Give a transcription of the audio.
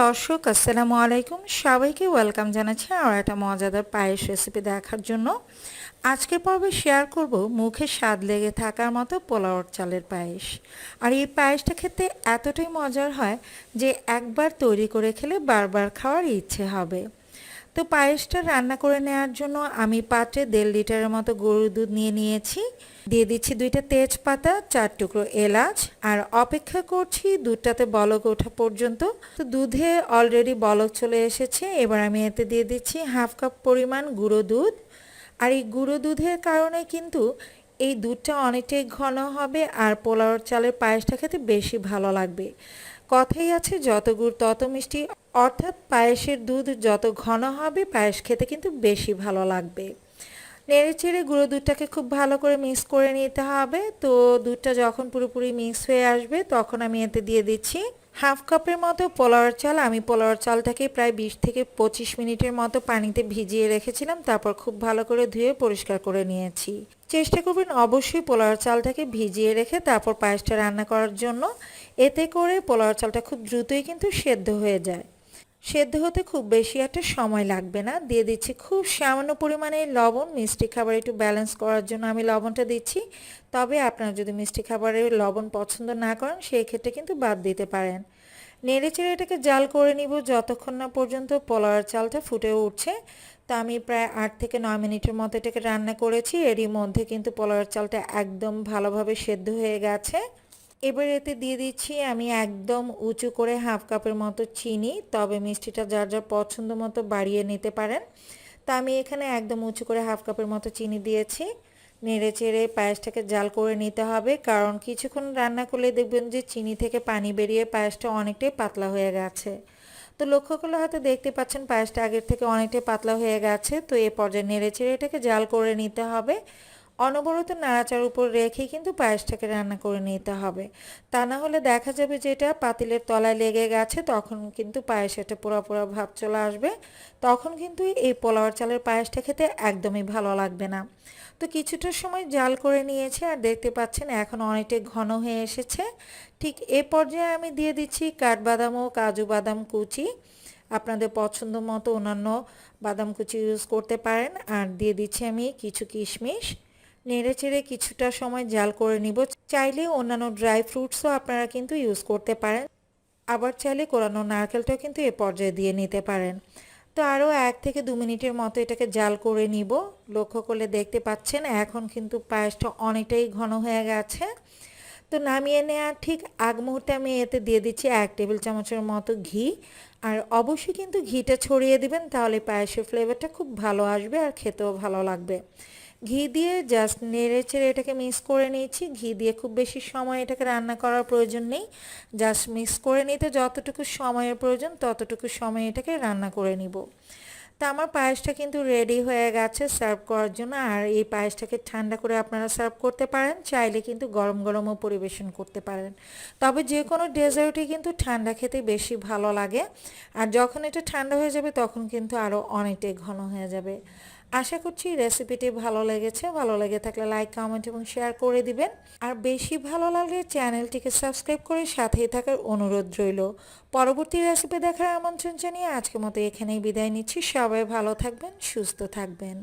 দর্শক, আসসালামু আলাইকুম। সবাইকে ওয়েলকাম জানাচ্ছি আর একটা মজাদার পায়েস রেসিপি দেখার জন্য। আজকে পর্বে শেয়ার করব মুখে স্বাদ লেগে থাকার মতো পোলাওর চালের পায়েস। আর এই পায়েসটা খেতে এতটাই মজার হয় যে একবার তৈরি করে খেলে বারবার খাওয়ার ইচ্ছে হবে। তো পায়েসটা রান্না করে নেওয়ার জন্য আমি পাত্রে দেড় লিটারের মতো গরুর দুধ নিয়ে নিয়েছি। দিয়ে দিচ্ছি দুইটা তেজপাতা, চার টুকরো এলাচ আর অপেক্ষা করছি দুধটাতে বলক ওঠা পর্যন্ত। তো দুধে অলরেডি বলক চলে এসেছে। এবার আমি এতে দিয়ে দিচ্ছি হাফ কাপ পরিমাণ গুঁড়ো দুধ। আর এই গুঁড়ো দুধের কারণে কিন্তু এই দুধটা অনেকটাই ঘন হবে আর পোলাওর চালের পায়েসটা খেতে বেশি ভালো লাগবে। কথাই আছে, যত গুড় তত মিষ্টি। অর্থাৎ পায়েসের দুধ যত ঘন হবে, পায়েস খেতে কিন্তু বেশি ভালো লাগবে। নেড়ে চেড়ে গুঁড়ো দুধটাকে খুব ভালো করে মিক্স করে নিতে হবে। তো দুধটা যখন পুরোপুরি মিক্স হয়ে আসবে, তখন আমি এতে দিয়ে দিচ্ছি হাফ কাপের মতো পোলাওয়ার চাল। আমি পোলাওয়ার চালটাকে প্রায় বিশ থেকে পঁচিশ মিনিটের মতো পানিতে ভিজিয়ে রেখেছিলাম, তারপর খুব ভালো করে ধুয়ে পরিষ্কার করে নিয়েছি। চেষ্টা করবেন অবশ্যই পোলাওয়ার চালটাকে ভিজিয়ে রেখে তারপর পায়েসটা রান্না করার জন্য। এতে করে পোলাওয়ার চালটা খুব দ্রুতই কিন্তু সেদ্ধ হয়ে যায়। সেদ্ধ হতে খুব বেশি একটা সময় লাগবে না। দিয়ে দিচ্ছি খুব সামান্য পরিমাণে লবণ। মিষ্টি খাবার একটু ব্যালেন্স করার জন্য আমি লবণটা দিচ্ছি। তবে আপনারা যদি মিষ্টি খাবারের লবণ পছন্দ না করেন, সেই ক্ষেত্রে কিন্তু বাদ দিতে পারেন। নেড়ে চেড়ে এটাকে জাল করে নিব। যতক্ষণ না পর্যন্ত পোলাওয়ার চালটা ফুটে উঠছে। তা আমি প্রায় আট থেকে নয় মিনিটের মতো এটাকে রান্না করেছি। এরই মধ্যে কিন্তু পোলাওয়ার চালটা একদম ভালোভাবে সেদ্ধ হয়ে গেছে। এবার এতে দিয়ে দিচ্ছি আমি একদম উঁচু করে হাফ কাপের মতো চিনি, তবে মিষ্টিটা যার যার পছন্দ মতো বাড়িয়ে নিতে পারেন। তা আমি এখানে একদম উঁচু করে হাফ কাপের মতো চিনি দিয়েছি। নেড়ে চেড়ে পায়েসটাকে জাল করে নিতে হবে, কারণ কিছুক্ষণ রান্না করলে দেখবেন যে চিনি থেকে পানি বেরিয়ে পায়েসটা অনেকটাই পাতলা হয়ে গেছে। তো লক্ষ্য করলে হয়তো দেখতে পাচ্ছেন পায়েসটা আগের থেকে অনেকটাই পাতলা হয়ে গেছে, তো এ পর্যায়ে নেড়ে চেড়ে এটাকে জাল করে নিতে হবে। অনবরত নাড়াচাড়ার উপর রেখেই কিন্তু পায়েসটাকে রান্না করে নিতে হবে। তা না হলে দেখা যাবে যে এটা পাতিলের তলায় লেগে গেছে, তখন কিন্তু পায়েস একটা পোড়া পোড়া ভাব চলে আসবে। তখন কিন্তু এই পোলাওয়ার চালের পায়েসটা খেতে একদমই ভালো লাগবে না। তো কিছুটা সময় জাল করে নিয়েছে আর দেখতে পাচ্ছেন এখন অনেকটাই ঘন হয়ে এসেছে। ঠিক এ পর্যায়ে আমি দিয়ে দিচ্ছি কাঠবাদাম ও কাজু বাদাম কুচি। আপনাদের পছন্দ মতো অন্যান্য বাদাম কুচি ইউজ করতে পারেন। আর দিয়ে দিচ্ছি আমি কিছু কিশমিশ। নেড়ে চেড়ে কিছুটা সময় জাল করে নিব। চাইলে অন্যান্য ড্রাই ফ্রুটসও আপনারা কিন্তু ইউজ করতে পারেন। আবার চাইলে কোরানো নারকেলটাও কিন্তু এ পর্যায়ে দিয়ে নিতে পারেন। তো আরও এক থেকে দু মিনিটের মতো এটাকে জাল করে নিব। লক্ষ্য করলে দেখতে পাচ্ছেন এখন কিন্তু পায়েসটা অনেকটাই ঘন হয়ে গেছে। তো নামিয়ে নেওয়ার ঠিক আগ মুহূর্তে আমি এতে দিয়ে দিচ্ছি এক টেবিল চামচের মতো ঘি। আর অবশ্যই কিন্তু ঘিটা ছড়িয়ে দিবেন, তাহলে পায়েসের ফ্লেভারটা খুব ভালো আসবে আর খেতেও ভালো লাগবে। ঘি দিয়ে জাস্ট নেড়ে চেড়ে এটাকে মিক্স করে নিয়েছি। ঘি দিয়ে খুব বেশি সময় এটাকে রান্না করার প্রয়োজন নেই। জাস্ট মিক্স করে নিতে যতটুকু সময়ের প্রয়োজন ততটুকু সময় এটাকে রান্না করে নিব। তা আমার পায়েসটা কিন্তু রেডি হয়ে গেছে সার্ভ করার জন্য। আর এই পায়েসটাকে ঠান্ডা করে আপনারা সার্ভ করতে পারেন, চাইলে কিন্তু গরম গরমও পরিবেশন করতে পারেন। তবে যে কোনো ডেজার্টই কিন্তু ঠান্ডা খেতে বেশি ভালো লাগে। আর যখন এটা ঠান্ডা হয়ে যাবে তখন কিন্তু আরও অনেকটাই ঘন হয়ে যাবে। আশা করছি রেসিপিটি ভালো লেগেছে। ভালো লেগে থাকলে লাইক কমেন্ট এবং শেয়ার করে দিবেন। আর বেশি ভালো লাগলে চ্যানেলটিকে সাবস্ক্রাইব করে সাথেই থাকার অনুরোধ রইল। পরবর্তী রেসিপি দেখার আমন্ত্রণ জানিয়ে আজকের মতো এখানেই বিদায় নিচ্ছি। সবাই ভালো থাকবেন, সুস্থ থাকবেন।